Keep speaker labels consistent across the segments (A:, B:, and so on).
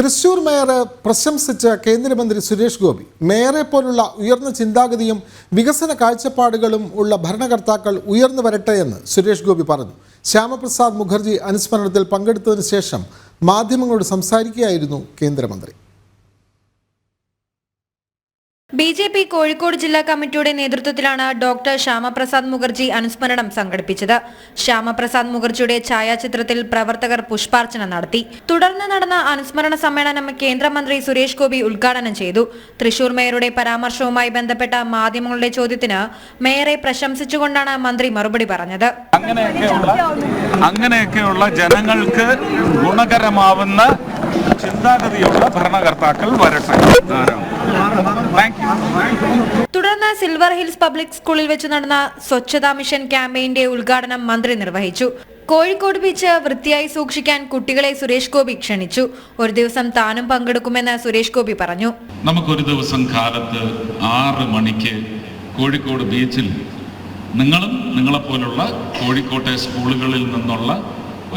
A: തൃശൂർ മേയറെ പ്രശംസിച്ച കേന്ദ്രമന്ത്രി സുരേഷ് ഗോപി മേയറെ പോലുള്ള ഉയർന്ന ചിന്താഗതിയും വികസന കാഴ്ചപ്പാടുകളും ഉള്ള ഭരണകർത്താക്കൾ ഉയർന്നു വരട്ടെ എന്ന് സുരേഷ് ഗോപി പറഞ്ഞു. ശ്യാമപ്രസാദ് മുഖർജി അനുസ്മരണത്തിൽ പങ്കെടുത്തതിന് ശേഷം മാധ്യമങ്ങളോട് സംസാരിക്കുകയായിരുന്നു കേന്ദ്രമന്ത്രി.
B: ബി ജെ പി കോഴിക്കോട് ജില്ലാ കമ്മിറ്റിയുടെ നേതൃത്വത്തിലാണ് ഡോക്ടർ ശ്യാമപ്രസാദ് മുഖർജി അനുസ്മരണം സംഘടിപ്പിച്ചത്. ശ്യാമപ്രസാദ് മുഖർജിയുടെ ഛായാചിത്രത്തിൽ പ്രവർത്തകർ പുഷ്പാർച്ചന നടത്തി. തുടർന്ന് നടന്ന അനുസ്മരണ സമ്മേളനം കേന്ദ്രമന്ത്രി സുരേഷ് ഗോപി ഉദ്ഘാടനം ചെയ്തു. തൃശൂർ മേയറുടെ പരാമർശവുമായി ബന്ധപ്പെട്ട മാധ്യമങ്ങളുടെ ചോദ്യത്തിന് മേയറെ പ്രശംസിച്ചുകൊണ്ടാണ് മന്ത്രി മറുപടി പറഞ്ഞത്.
C: അങ്ങനെയൊക്കെയുള്ള ജനങ്ങൾക്ക് ഗുണകരമാവുന്ന ചിന്താഗതിയുള്ള ഭരണകർത്താക്കൾ വരട്ടെ.
B: തുടർന്ന് സിൽവർ ഹിൽസ് പബ്ലിക് സ്കൂളിൽ വെച്ച് നടന്ന സ്വച്ഛതാ മിഷൻ ക്യാമ്പയിന്റെ ഉദ്ഘാടനം മന്ത്രി നിർവഹിച്ചു. കോഴിക്കോട് ബീച്ച് വൃത്തിയായി സൂക്ഷിക്കാൻ കുട്ടികളെ സുരേഷ് ഗോപി ക്ഷണിച്ചു. ഒരു ദിവസം താനും പങ്കെടുക്കുമെന്ന് സുരേഷ് ഗോപി പറഞ്ഞു.
D: നമുക്കൊരു ദിവസം കാലത്ത് ആറ് മണിക്ക് കോഴിക്കോട് ബീച്ചിൽ നിങ്ങളും നിങ്ങളെപ്പോലുള്ള കോഴിക്കോട്ടെ സ്കൂളുകളിൽ നിന്നുള്ള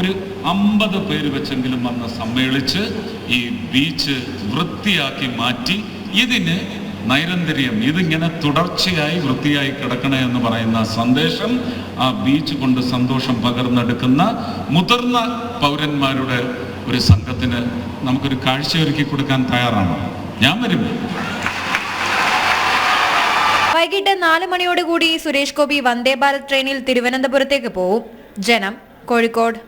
D: ഒരു അമ്പത് പേര് വെച്ചെങ്കിലും വന്ന് സമ്മേളിച്ച് ഈ ബീച്ച് വൃത്തിയാക്കി മാറ്റി ഇതിന് നൈരന്തര്യം ഇതിങ്ങനെ തുടർച്ചയായി വൃത്തിയായി കിടക്കണേ എന്ന് പറയുന്ന സന്ദേശം ആ ബീച്ച് കൊണ്ട് സന്തോഷം പകർന്നെടുക്കുന്ന മുതിർന്ന പൗരന്മാരുടെ ഒരു സംഘത്തിന് നമുക്കൊരു കാഴ്ചയൊരുക്കി കൊടുക്കാൻ തയ്യാറാണ്. ഞാൻ വരും
B: വൈകിട്ട് നാല് മണിയോടുകൂടി സുരേഷ് ഗോപി വന്ദേ ഭാരത് ട്രെയിനിൽ തിരുവനന്തപുരത്തേക്ക് പോവും. ജനം കോഴിക്കോട്.